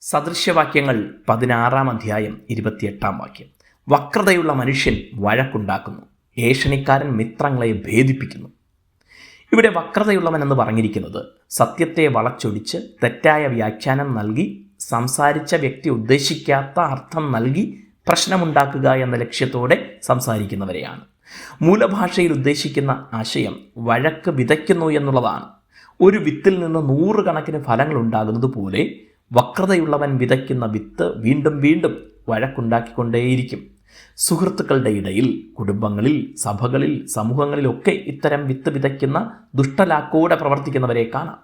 സദൃശ്യവാക്യങ്ങൾ പതിനാറാം അധ്യായം ഇരുപത്തിയെട്ടാം വാക്യം. വക്രതയുള്ള മനുഷ്യൻ വഴക്കുണ്ടാക്കുന്നു. ഏഷണിക്കാരൻ മിത്രങ്ങളെ ഭേദിപ്പിക്കുന്നു. ഇവിടെ വക്രതയുള്ളവൻ എന്ന് പറഞ്ഞിരിക്കുന്നത് സത്യത്തെ വളച്ചൊടിച്ച് തെറ്റായ വ്യാഖ്യാനം നൽകി സംസാരിച്ച വ്യക്തി ഉദ്ദേശിക്കാത്ത അർത്ഥം നൽകി പ്രശ്നമുണ്ടാക്കുക എന്ന ലക്ഷ്യത്തോടെ സംസാരിക്കുന്നവരെയാണ്. മൂലഭാഷയിൽ ഉദ്ദേശിക്കുന്ന ആശയം വഴക്ക് വിതയ്ക്കുന്നു എന്നുള്ളതാണ്. ഒരു വിത്തിൽ നിന്ന് നൂറുകണക്കിന് ഫലങ്ങൾ ഉണ്ടാകുന്നത് പോലെ വക്രതയുള്ളവൻ വിതയ്ക്കുന്ന വിത്ത് വീണ്ടും വീണ്ടും വഴക്കുണ്ടാക്കിക്കൊണ്ടേയിരിക്കും. സുഹൃത്തുക്കളുടെ ഇടയിൽ കുടുംബങ്ങളിൽ സഭകളിൽ സമൂഹങ്ങളിലൊക്കെ ഇത്തരം വിത്ത് വിതയ്ക്കുന്ന ദുഷ്ടലാക്കോടെ പ്രവർത്തിക്കുന്നവരെ കാണാം.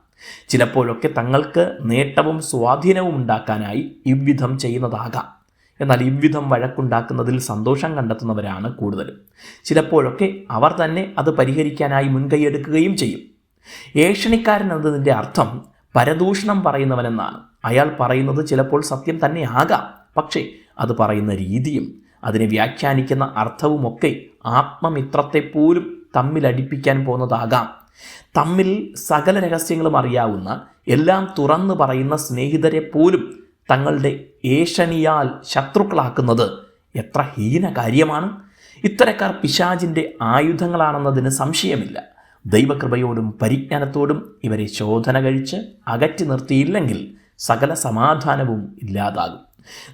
ചിലപ്പോഴൊക്കെ തങ്ങൾക്ക് നേട്ടവും സ്വാധീനവും ഉണ്ടാക്കാനായി ഇவ்விധം ചെയ്യുന്നതാകാം. എന്നാൽ ഇவ்விധം വഴക്കുണ്ടാക്കുന്നതിൽ സന്തോഷം കണ്ടെത്തുന്നവരാണ് കൂടുതലും. ചിലപ്പോഴൊക്കെ അവർ തന്നെ അത് പരിഹരിക്കാനായി മുൻകൈയെടുക്കുകയും ചെയ്യും. ഏഷണിക്കാരൻ എന്നതിന്റെ അർത്ഥം പരദൂഷണം പറയുന്നവനെന്നാണ്. അയാൾ പറയുന്നത് ചിലപ്പോൾ സത്യം തന്നെ ആകാം പക്ഷേ അത് പറയുന്ന രീതിയും അതിനെ വ്യാഖ്യാനിക്കുന്ന അർത്ഥവുമൊക്കെ ആത്മമിത്രത്തെപ്പോലും തമ്മിലടിപ്പിക്കാൻ പോകുന്നതാകാം. തമ്മിൽ സകല രഹസ്യങ്ങളും അറിയാവുന്ന എല്ലാം തുറന്നു പറയുന്ന സ്നേഹിതരെ പോലും തങ്ങളുടെ ഏഷണിയാൽ ശത്രുക്കളാക്കുന്നത് എത്ര ഹീന കാര്യമാണ് ഇത്തരക്കാർ പിശാചിന്റെ ആയുധങ്ങളാണെന്നതിന് സംശയമില്ല. ദൈവകൃപയോടും പരിജ്ഞാനത്തോടും ഇവരെ ശോധന കഴിച്ച് അകറ്റി നിർത്തിയില്ലെങ്കിൽ സകല സമാധാനവും ഇല്ലാതാകും.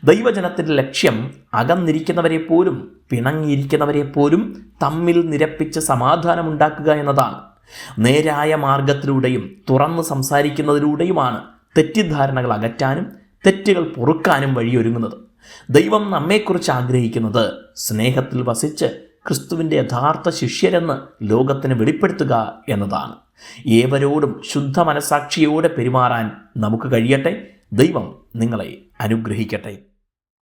ദൈവജനത്തിന്റെ ലക്ഷ്യം അകന്നിരിക്കുന്നവരെ പോലും പിണങ്ങിയിരിക്കുന്നവരെ പോലും തമ്മിൽ നിരപ്പിച്ച് സമാധാനമുണ്ടാക്കുക എന്നതാണ്. നേരായ മാർഗത്തിലൂടെയും തുറന്ന് സംസാരിക്കുന്നതിലൂടെയുമാണ് തെറ്റിദ്ധാരണകൾ അകറ്റാനും തെറ്റുകൾ പൊറുക്കാനും വഴിയൊരുങ്ങുന്നത്. ദൈവം നമ്മെക്കുറിച്ച് ആഗ്രഹിക്കുന്നത് സ്നേഹത്തിൽ വസിച്ച് ക്രിസ്തുവിന്റെ യഥാർത്ഥ ശിഷ്യരെന്ന് ലോകത്തിന് വെളിപ്പെടുത്തുക എന്നതാണ്. ഏവരോടും ശുദ്ധ മനസാക്ഷിയോടെ പെരുമാറാൻ നമുക്ക് കഴിയട്ടെ. ദൈവം നിങ്ങളെ അനുഗ്രഹിക്കട്ടെ.